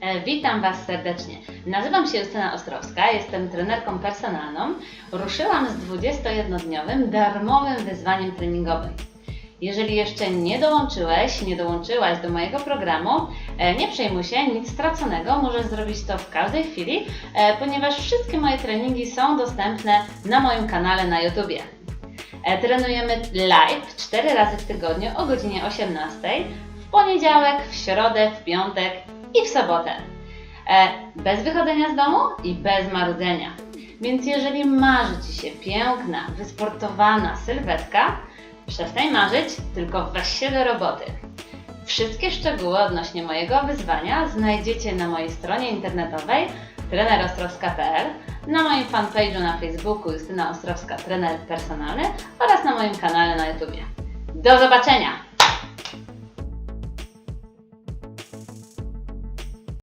E, Witam Was serdecznie. Nazywam się Justyna Ostrowska, jestem trenerką personalną. Ruszyłam z 21-dniowym darmowym wyzwaniem treningowym. Jeżeli jeszcze nie dołączyłeś, nie dołączyłaś do mojego programu, e, nie przejmuj się, nic straconego, możesz zrobić to w każdej chwili, e, ponieważ wszystkie moje treningi są dostępne na moim kanale na YouTubie. Trenujemy live 4 razy w tygodniu o godzinie 18, w poniedziałek, w środę, w piątek i w sobotę. E, Bez wychodzenia z domu i bez marudzenia. Więc jeżeli marzy Ci się piękna, wysportowana sylwetka, przestań marzyć, tylko weź się do roboty. Wszystkie szczegóły odnośnie mojego wyzwania znajdziecie na mojej stronie internetowej trenerostrowska.pl, na moim fanpage'u na Facebooku Justyna Ostrowska, trener personalny oraz na moim kanale na YouTubie. Do zobaczenia!